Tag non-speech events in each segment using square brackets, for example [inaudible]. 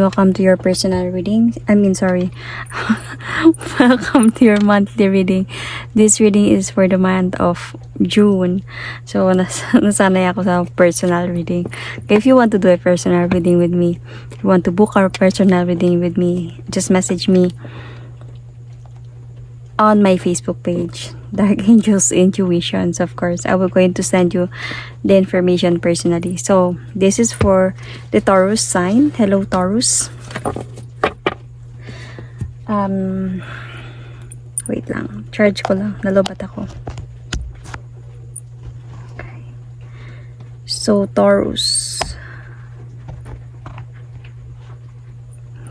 Welcome to your personal reading. I mean, sorry. [laughs] Welcome to your monthly reading. This reading is for the month of June. So, nas [laughs] nasanay ako sa personal reading. Okay, if you want to do a personal reading with me, if you want to book our personal reading with me, just message me on my Facebook page, Dark [laughs] Angels Intuitions, of course. I will going to send you the information personally. So, this is for the Taurus sign. Hello, Taurus. Um, wait lang. Charge ko lang. Nalobat ako. Okay. So, Taurus.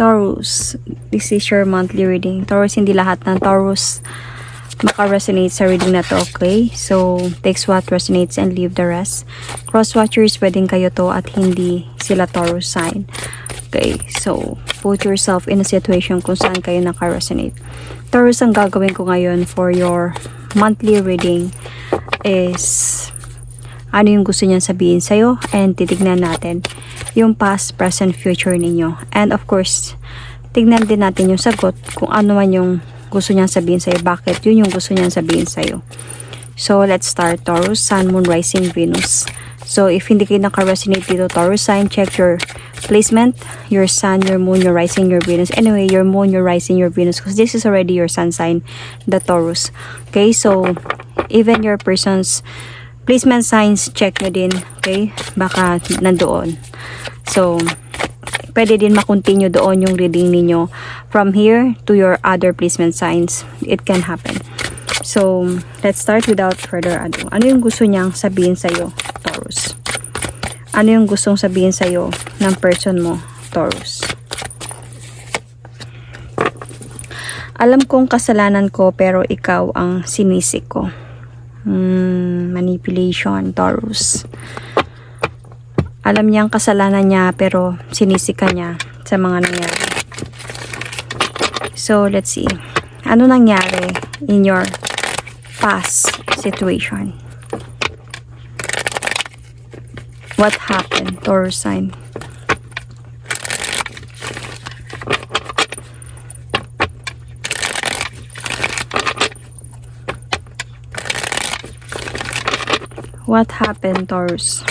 Taurus, this is your monthly reading. Taurus, hindi lahat ng Taurus maka-resonate sa reading na to, okay? So, takes what resonates and leave the rest. Cross-watchers, pwedeng kayo to at hindi sila Taurus sign. Okay, so, put yourself in a situation kung saan kayo naka-resonate. Taurus, ang gagawin ko ngayon for your monthly reading is ano yung gusto niyan sabihin sa'yo and titignan natin yung past, present, future ninyo. And of course, tignan din natin yung sagot kung ano man yung gusto niyang sabihin sa'yo. Bakit yun yung gusto niyang sabihin sa'yo. So, let's start. Taurus, Sun, Moon, Rising, Venus. So, if hindi kayo naka-resonate dito, Taurus sign, check your placement, your Sun, your Moon, your Rising, your Venus. Anyway, your Moon, your Rising, your Venus. Because this is already your Sun sign, the Taurus. Okay, so, even your person's placement signs, check nyo din. Okay, baka nandoon. So, pwede din makontinue doon yung reading ninyo from here to your other placement signs. It can happen. So, let's start without further ado. Ano yung gusto niyang sabihin sa'yo, Taurus? Ano yung gustong sabihin sa'yo ng person mo, Taurus? Alam kong kasalanan ko pero ikaw ang sinisik ko. Hmm, manipulation, Taurus. Alam niyang kasalanan niya pero sinisika niya sa mga nangyari. So, let's see. Ano nangyari in your past situation? What happened, Taurus sign? What happened, Taurus?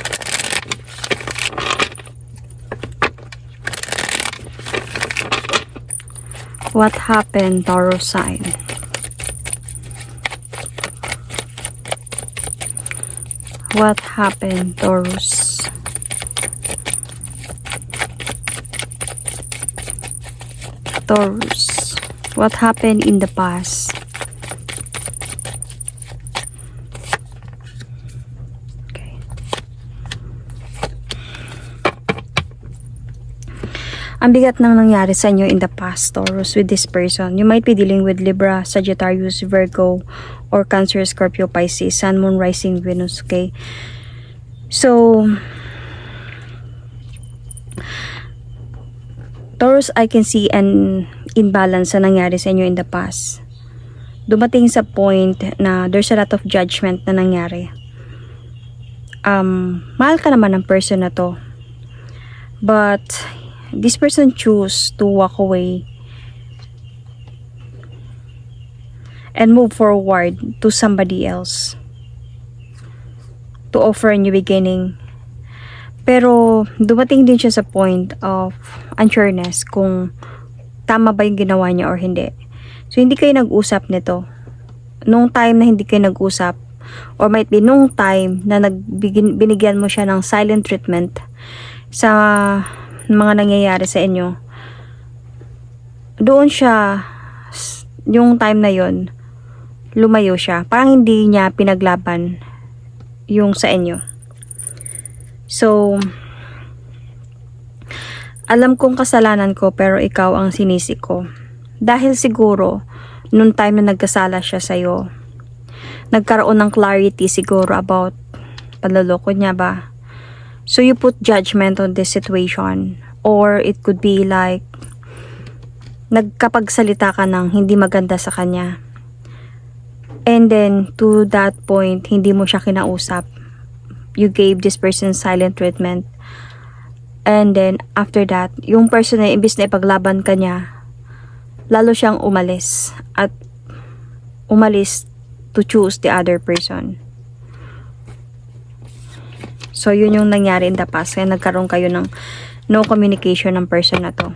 What happened, Taurus sign? What happened, Taurus? Taurus. What happened in the past? Ang bigat ng nangyari sa inyo in the past, Taurus, with this person. You might be dealing with Libra, Sagittarius, Virgo, or Cancer, Scorpio, Pisces, Sun, Moon, Rising, Venus, okay? So, Taurus, I can see an imbalance na nangyari sa inyo in the past. Dumating sa point na there's a lot of judgment na nangyari. Um, mahal ka naman ng person na to. But, this person choose to walk away and move forward to somebody else to offer a new beginning. Pero dumating din siya sa point of unsureness kung tama ba yung ginawa niya or hindi. So hindi kayo nag-usap nito. Nung time na hindi kayo nag-usap or might be nung time na nagbigin, binigyan mo siya ng silent treatment sa mga nangyayari sa inyo, doon siya, yung time na yon lumayo siya. Parang hindi niya pinaglaban yung sa inyo. So, alam kong kasalanan ko pero ikaw ang sinisik ko. Dahil siguro, nung time na nagkasala siya sa'yo, nagkaroon ng clarity siguro about panloloko niya ba. So you put judgment on this situation or it could be like nagkapagsalita ka ng hindi maganda sa kanya. And then to that point, hindi mo siya kinausap. You gave this person silent treatment And then, after that, yung person na imbis na ipaglaban ka niya, lalo siyang umalis. At umalis to choose the other person. So, yun yung nangyari in the past. Kaya nagkaroon kayo ng no communication ng person na to.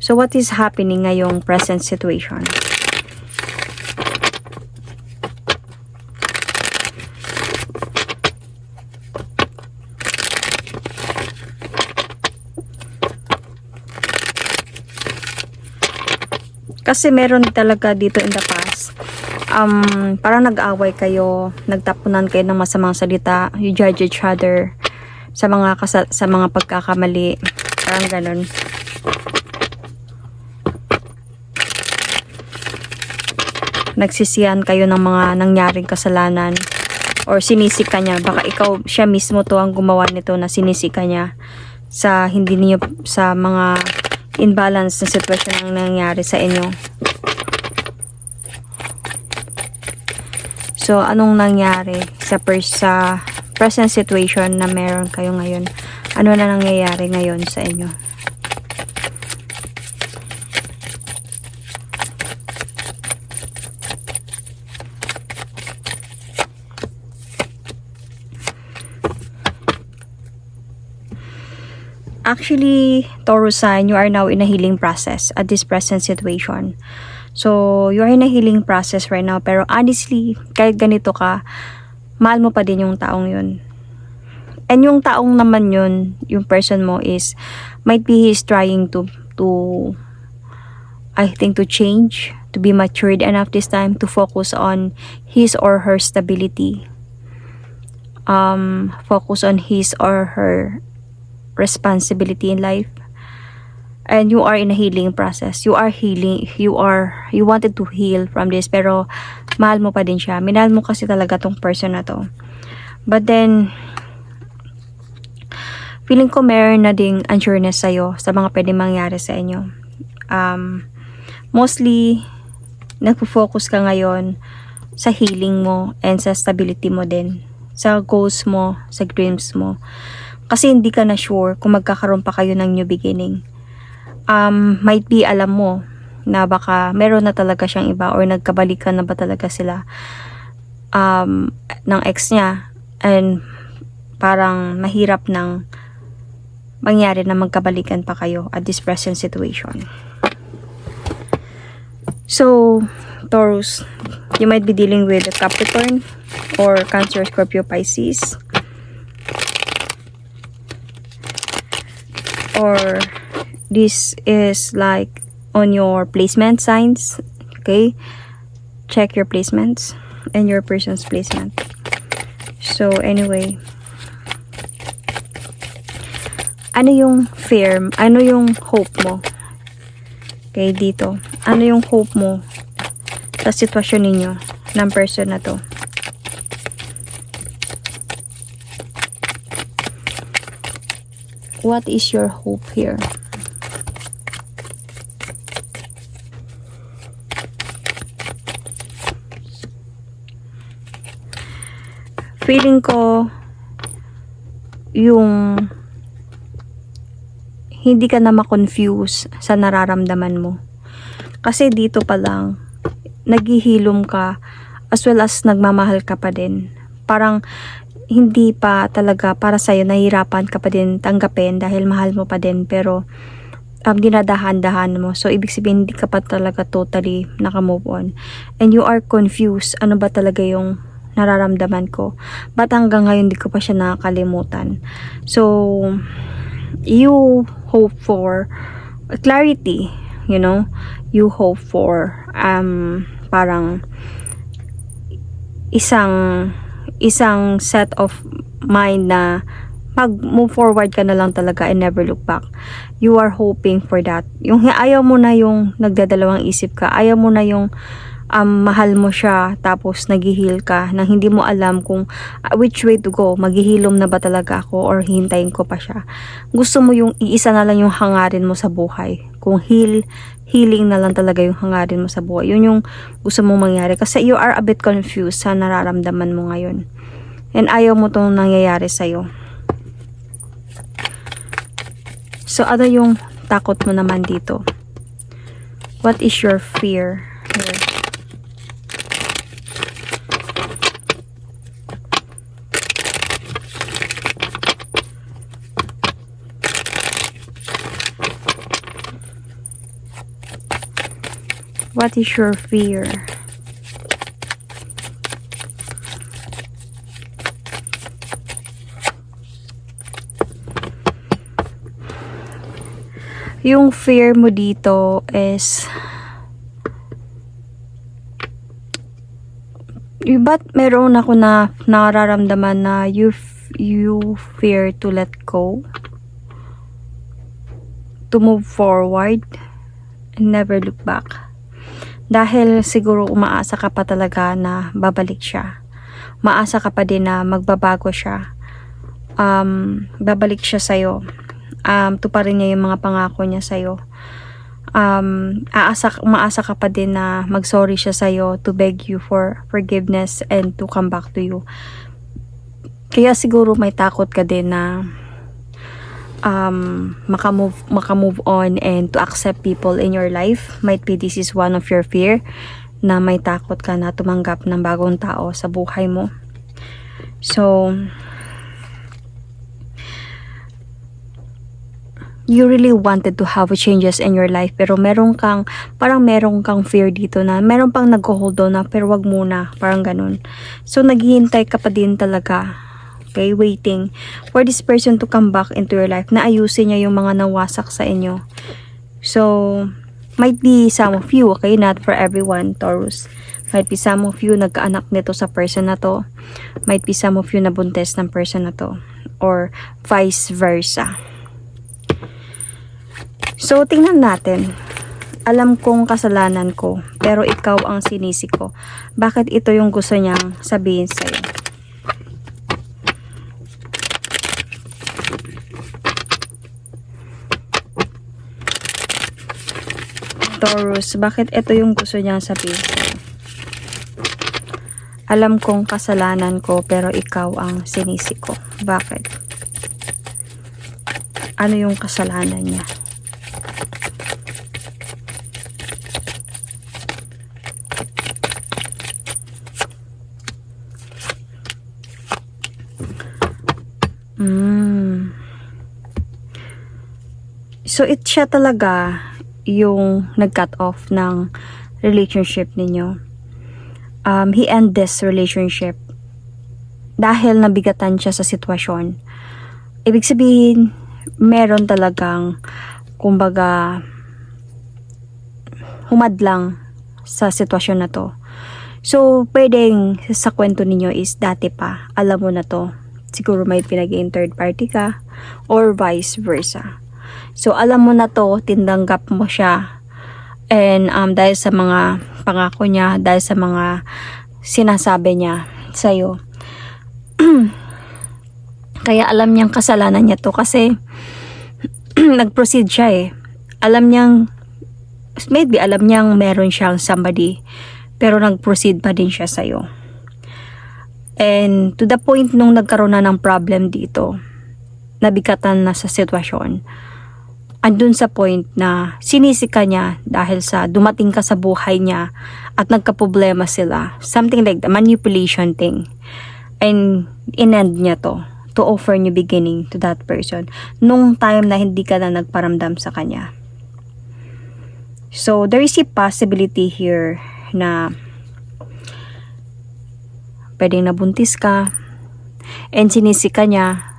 So, what is happening ngayong present situation? Kasi meron talaga dito in the past. Um, parang nag-away kayo, nagtapunan kayo ng masamang salita, you judge each other sa mga kasa- sa mga pagkakamali. Parang ganun. Nagsisiyan kayo ng mga nangyaring kasalanan or sinisik ka niya. Baka ikaw, siya mismo to ang gumawa nito na sinisik ka niya sa hindi niyo sa mga imbalance na sitwasyon ang nangyari sa inyo. So, anong nangyari sa, pers sa present situation na meron kayo ngayon? Ano na nangyayari ngayon sa inyo? Actually, Taurus sign, you are now in a healing process at this present situation. So, you are in a healing process right now. Pero honestly, kahit ganito ka, mahal mo pa din yung taong yun. And yung taong naman yun, yung person mo is, might be he's trying to, to, I think to change, to be matured enough this time to focus on his or her stability. Um, focus on his or her responsibility in life. And you are in a healing process. You are healing you are you wanted to heal from this pero mahal mo pa din siya. Minahal mo kasi talaga tong person na to. But then feeling ko meron na ding unsureness sa'yo sa mga pwede mangyari sa inyo. Um, mostly nagpo-focus ka ngayon sa healing mo and sa stability mo din. Sa goals mo sa dreams mo kasi hindi ka na sure kung magkakaroon pa kayo ng new beginning. Um, might be alam mo na baka meron na talaga siyang iba or nagkabalikan na ba talaga sila um, ng ex niya and parang mahirap nang mangyari na magkabalikan pa kayo at this present situation. So, Taurus, you might be dealing with a Capricorn or Cancer, Scorpio, Pisces. Or this is like on your placement signs okay? Check your placements and your person's placement. So anyway. Ano yung fear ano yung hope mo? Okay dito. Ano yung hope mo sa sitwasyon ninyo ng person na to what is your hope here? Feeling ko yung hindi ka na ma-confuse sa nararamdaman mo. Kasi dito pa lang, naghihilom ka as well as nagmamahal ka pa din. Parang hindi pa talaga para sa'yo, nahihirapan ka pa din tanggapin dahil mahal mo pa din, pero um, dinadahan-dahan mo. So, ibig sabihin, hindi ka pa talaga totally nakamove on. And you are confused, ano ba talaga yung nararamdaman ko? Ba't hanggang ngayon, hindi ko pa siya nakakalimutan? So, you hope for clarity, you know? You hope for, um, parang, isang isang set of mind na mag-move forward ka na lang talaga and never look back. You are hoping for that. Yung ayaw mo na yung nagdadalawang isip ka. Ayaw mo na yung um, mahal mo siya tapos naghihil ka nang hindi mo alam kung uh, which way to go. Maghihilom na ba talaga ako or hintayin ko pa siya. Gusto mo yung iisa na lang yung hangarin mo sa buhay. Kung heal, healing na lang talaga yung hangarin mo sa buhay. Yun yung gusto mong mangyari. Kasi you are a bit confused sa nararamdaman mo ngayon. And ayaw mo itong nangyayari sa'yo. So, ano yung takot mo naman dito? What is your fear here? What is your fear? Yung fear mo dito is Ba't meron ako na nararamdaman na you, you fear to let go? To move forward and never look back. Dahil siguro umaasa ka pa talaga na babalik siya. Maasa ka pa din na magbabago siya. Um, babalik siya sa'yo. Um, tuparin niya yung mga pangako niya sa'yo. Um, aasa, umaasa ka pa din na mag-sorry siya sa'yo to beg you for forgiveness and to come back to you. Kaya siguro may takot ka din na um, makamove, makamove on and to accept people in your life. Might be this is one of your fear na may takot ka na tumanggap ng bagong tao sa buhay mo. So, you really wanted to have changes in your life pero meron kang parang meron kang fear dito na meron pang nag-hold on na pero wag muna parang ganun so naghihintay ka pa din talaga okay waiting for this person to come back into your life na ayusin niya yung mga nawasak sa inyo so might be some of you okay not for everyone Taurus might be some of you nagkaanak nito sa person na to might be some of you nabuntes ng person na to or vice versa So, tingnan natin. Alam kong kasalanan ko, pero ikaw ang sinisi ko. Bakit ito yung gusto niyang sabihin sa'yo? Taurus, bakit ito yung gusto niyang sabihin sa'yo? Alam kong kasalanan ko, pero ikaw ang sinisi ko. Bakit? Ano yung kasalanan niya? Mm. So, it siya talaga yung nag-cut off ng relationship ninyo. Um, he end this relationship dahil nabigatan siya sa sitwasyon. Ibig sabihin, meron talagang, kumbaga, humadlang sa sitwasyon na to. So, pwedeng sa kwento ninyo is dati pa, alam mo na to. Siguro may pinag third party ka or vice versa. So, alam mo na to, tindanggap mo siya. And um, dahil sa mga pangako niya, dahil sa mga sinasabi niya sa'yo. [clears throat] Kaya alam niyang kasalanan niya to kasi [clears throat] nag-proceed siya eh. Alam niyang, maybe alam niyang meron siyang somebody, pero nag-proceed pa din siya sa'yo. And to the point nung nagkaroon na ng problem dito, nabigatan na sa sitwasyon, andun sa point na sinisi ka niya dahil sa dumating ka sa buhay niya at nagka-problema sila. Something like the manipulation thing. And inend niya to to offer new beginning to that person nung time na hindi ka na nagparamdam sa kanya. So, there is a possibility here na pwedeng nabuntis ka and sinisi ka niya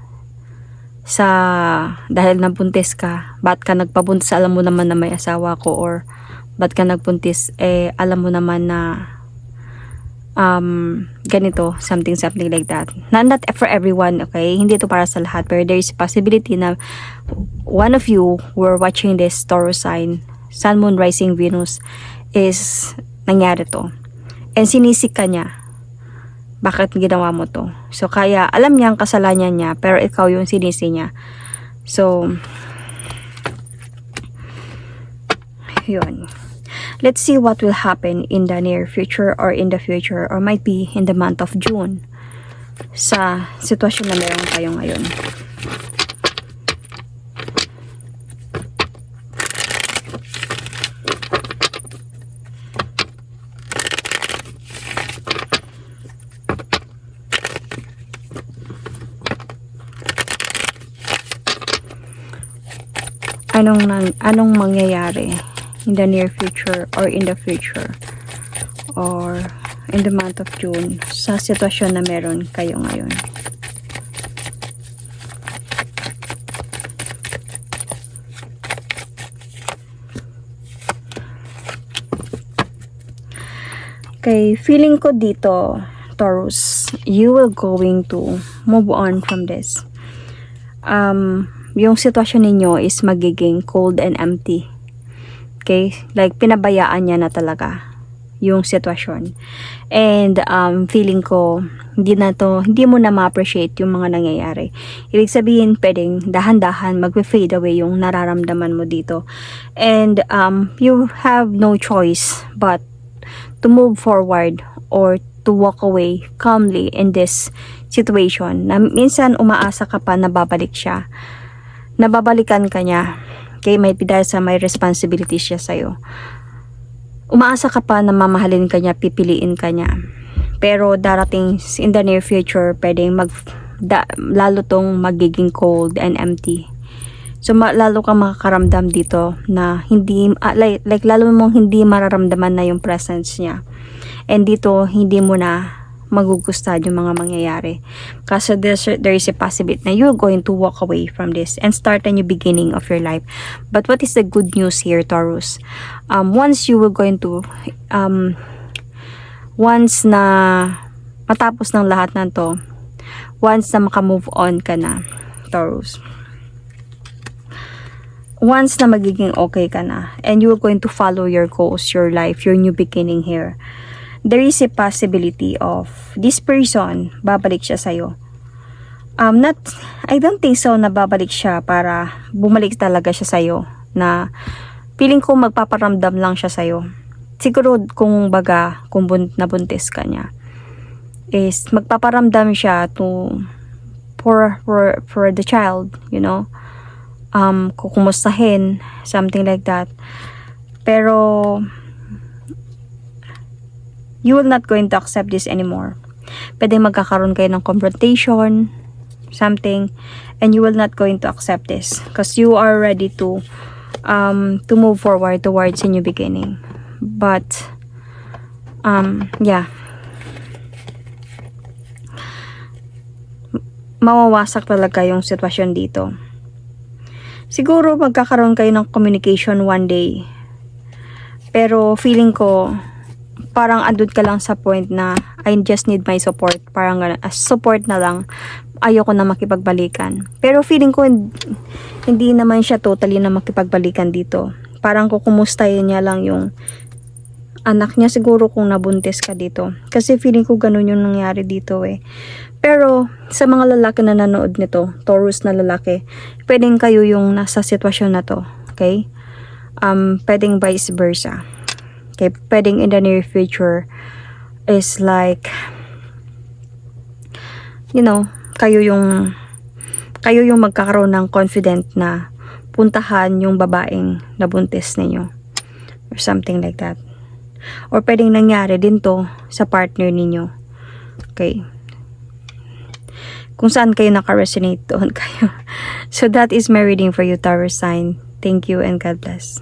sa dahil nabuntis ka ba't ka nagpabuntis? Alam mo naman na may asawa ko or ba't ka nagbuntis eh alam mo naman na um ganito something something like that. Not, not for everyone okay? Hindi to para sa lahat pero there is a possibility na one of you who are watching this Taurus sign Sun Moon Rising Venus is nangyari to. And sinisi ka niya bakit ginawa mo to. So, kaya, alam niya ang kasalanan niya, pero ikaw yung sinisi niya. So, yun. Let's see what will happen in the near future or in the future or might be in the month of June sa sitwasyon na meron kayo ngayon. Anong nang, anong mangyayari in the near future or in the future or in the month of June sa sitwasyon na meron kayo ngayon. Okay, feeling ko dito, Taurus, you will going to move on from this. Um, yung sitwasyon ninyo is magiging cold and empty. Okay? Like, pinabayaan niya na talaga yung sitwasyon. And, um, feeling ko, hindi na to, hindi mo na ma-appreciate yung mga nangyayari. Ibig sabihin, pwedeng dahan-dahan mag-fade away yung nararamdaman mo dito. And, um, you have no choice but to move forward or to walk away calmly in this situation na minsan umaasa ka pa na babalik siya nababalikan ka niya. Okay be dahil sa may responsibility siya sa'yo. Umaasa ka pa na mamahalin ka niya pipiliin ka niya. Pero darating in the near future pwedeng mag da, lalo tong magiging cold and empty. So, ma- lalo kang makakaramdam dito na hindi, ah, like, like, lalo mong hindi mararamdaman na yung presence niya. And dito, hindi mo na magugustuhan yung mga mangyayari. Kasi there's, there is a possibility na you're going to walk away from this and start a new beginning of your life. But what is the good news here, Taurus? Um, once you will going to, um, once na matapos ng lahat ng to, once na makamove on ka na, Taurus, once na magiging okay ka na and you're going to follow your goals, your life, your new beginning here, there is a possibility of this person, babalik siya sa'yo. Um, not, I don't think so na babalik siya para bumalik talaga siya sa'yo na feeling ko magpaparamdam lang siya sa'yo. Siguro kung baga, kung bun- nabuntis ka niya, is magpaparamdam siya to for, for, for the child, you know, um, kukumustahin, something like that. Pero, you will not going to accept this anymore. Pwede magkakaroon kayo ng confrontation, something, and you will not going to accept this because you are ready to um, to move forward towards a new beginning. But, um, yeah. Mawawasak talaga yung sitwasyon dito siguro magkakaroon kayo ng communication one day. Pero feeling ko, parang andun ka lang sa point na I just need my support. Parang ganun, as support na lang. Ayoko na makipagbalikan. Pero feeling ko, hindi naman siya totally na makipagbalikan dito. Parang kukumustahin niya lang yung anak niya siguro kung nabuntis ka dito. Kasi feeling ko ganun yung nangyari dito eh. Pero sa mga lalaki na nanood nito, Taurus na lalaki, pwedeng kayo yung nasa sitwasyon na to. Okay? Um, pwedeng vice versa. Okay? Pwedeng in the near future is like you know, kayo yung kayo yung magkakaroon ng confident na puntahan yung babaeng nabuntis ninyo or something like that. Or pwedeng nangyari din to sa partner ninyo. Okay? Kung saan kayo naka-resonate, doon [laughs] kayo. So that is my reading for you, Taurus sign. Thank you and God bless.